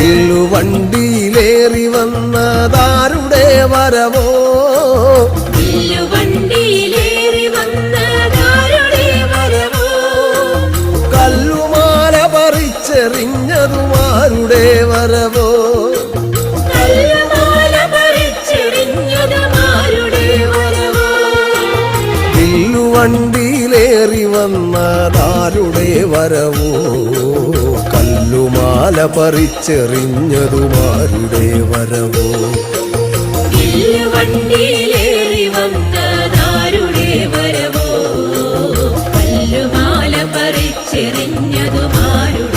വില്ലുവണ്ടിയിലേറി വന്നതാരുടെ വരവോ? കല്ലുമാല പറിച്ചെറിഞ്ഞതുമാരുടെ വരവോ? കല്ലുമാല വന്നതാരുടെ വരവോ? പറിച്ചെറിഞ്ഞതുമാരുടെ വരവോ? വണ്ടിയിലേറി വരവോ? പല്ലുമാല പറിച്ചെറിഞ്ഞതുമാരുടെ